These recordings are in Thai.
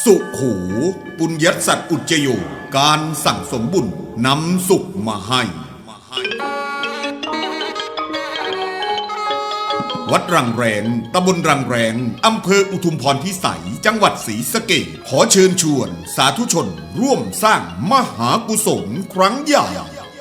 สุขูปุญญสัตว์อุจโยการสั่งสมบุญนำสุขมาให้ วัดรังแรงตำบลรังแรงอำเภออุทุมพรพิสัย จังหวัดศรีสะเกษขอเชิญชวนสาธุชน ร่วมสร้างมหากุศลครั้งใหญ่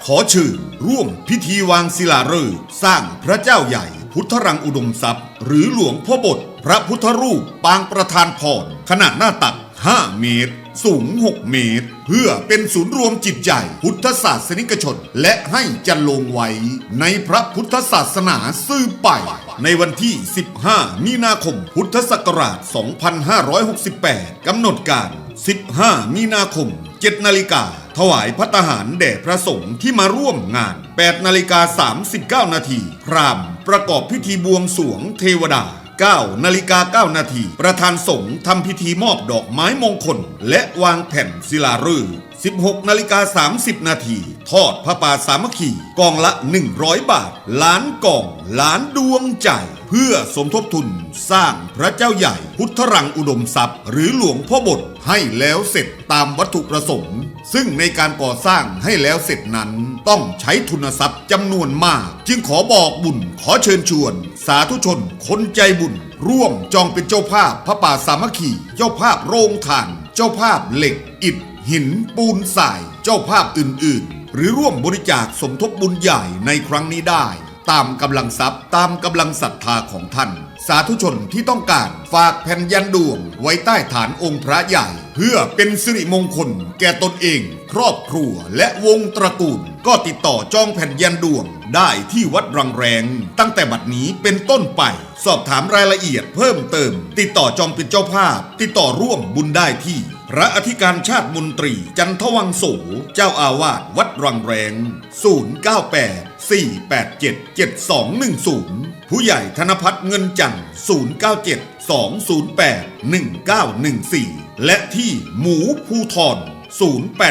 ขอเชิญร่วมพิธีวางศิลาฤกษ์สร้างพระเจ้าใหญ่ พุทธรังอุดมทรัพย์ หรือหลวงพ่อบท พระพุทธรูปปางประธานพรขนาดหน้าตัก 5 เมตร สูง 6 เมตร เพื่อเป็นศูนย์รวมจิตใจ พุทธศาสนิกชน และให้จันลงไว้ ในพระพุทธศาสนาซื่อไป ในวันที่ 15 มีนาคม พุทธศักราช 2568 กำหนดการ 15 มีนาคม 7 นาฬิกาถวายพัตหารแด่พระสงฆ์ที่มาร่วมงาน 8 นาฬิกา 39 นาที พรามประกอบพิธีบวงสวงเทวดา 9นาฬิกา9นาทีประธานสงฆ์ทำพิธีมอบดอกไม้มงคล และวางแผ่นศิลาฤกษ์ 16 นาฬิกา 30 นาที ทอดพระป่าสามัคคีกองละ 100 บาท ล้านกล่อง ล้านดวงใจ เพื่อสมทบทุนสร้างพระเจ้าใหญ่ พุทธรังอุดมทรัพย์ หรือหลวงพ่อบทให้แล้วเสร็จตามวัตถุประสงค์ ซึ่งในการก่อสร้างให้แล้วเสร็จนั้นต้องใช้ทุนทรัพย์จำนวนมาก จึงขอบอกบุญขอเชิญชวน สาธุชน คนใจบุญ ร่วมจองเป็นเจ้าภาพพระป่าสามัคคี เจ้าภาพโรงทาน เจ้าภาพเหล็กอิฐ หินปูนทรายเจ้าภาพอื่น ๆ หรือร่วมบริจาคสมทบบุญใหญ่ในครั้งนี้ได้ ตามกำลังทรัพย์ตามกำลังศรัทธาของท่าน สาธุชนที่ต้องการฝากแผ่นยันดวงไว้ใต้ฐานองค์พระใหญ่ เพื่อเป็นสิริมงคล แก่ตนเอง ครอบครัวและวงตระกูล ก็ติดต่อจองแผ่นยันดวงได้ที่วัดรังแรง ตั้งแต่บัดนี้เป็นต้นไป สอบถามรายละเอียดเพิ่มเติม ติดต่อจองเป็นเจ้าภาพ ติดต่อร่วมบุญได้ที่ พระอธิการชาติมนตรีจันทวังโสเจ้าอาวาสวัดรังแรง 098 487 7210 ผู้ใหญ่ธนพัฒน์เงินจันทร์097 208 1914 และที่หมูภูทร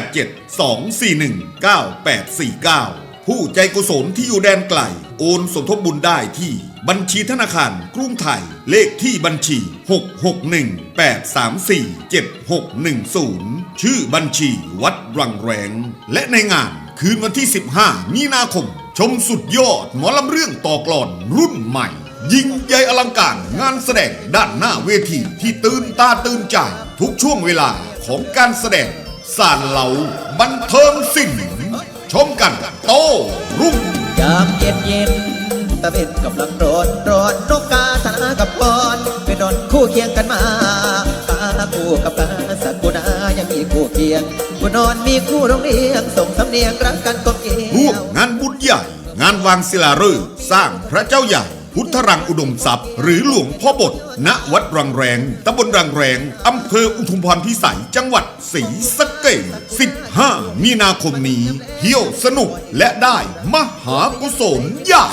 087 241 9849 ผู้ใจกุศลที่อยู่แดนไกล โอนสมทบบุญได้ที่บัญชีธนาคารกรุงไทย เลขที่บัญชี 661-834-7610 ชื่อบัญชีวัดรังแรง และในงานคืนวันที่ 15 มีนาคม ชมสุดยอดหมอลำเรื่องต่อกลอนรุ่นใหม่ ยิ่งใหญ่อลังการงานแสดงด้านหน้าเวทีที่ตื่นตาตื่นใจ ทุกช่วงเวลาของการแสดงสารเหลาบันเทิงสิ่ง ชมกันโตรุ่งยามเย็นเย็นตะเพ็นกำลังร้อนร้อนนกกาธนากับพรเป็นนอนคู่เคียงกันมาตาคู่กับกาสักกุณายังมีคู่เคียงกูนอนมีคู่โรงเรียนส่งสำเนียงรักกันกบเกี่ร่วยมวงานบุญใหญ่ งานวางศิลาฤกษ์สร้างพระเจ้าใหญ่ พุทธรังอุดมทรัพย์ หรือหลวงพ่อบท ณ วัดรังแรง ตำบลรังแรง อำเภออุทุมพรพิสัย จังหวัดศรีสะเกษ15 มีนาคมนี้ เที่ยวสนุกและได้มหากุศลใหญ่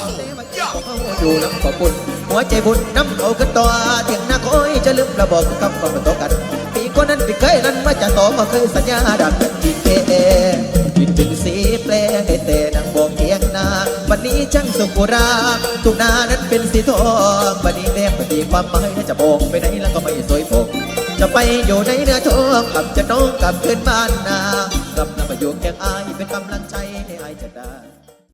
อยู่น้ำขอบคุณหัวใจบุญน้ำเอาขึ้นต่อเถียงหน้าคอยจะลืมระบอกคำก่อนมาต่อกันปีคนนั้นปีเคยนั้นมาจะต่อมาเคยสัญญาดังนั้นจริงเอกิ วันนี้ช่างสุขราทุกนานั้นเป็นสีทองวันนี้แดงปฏิความหมายถ้าจะบอกไปไหนแล้วก็ไม่สวยผมจะไปอยู่ในเนื้อทองกลับจะน้องกลับคืนบ้านนากลับนำประโยชน์แก่อายเป็นกำลังใจให้อายจะได้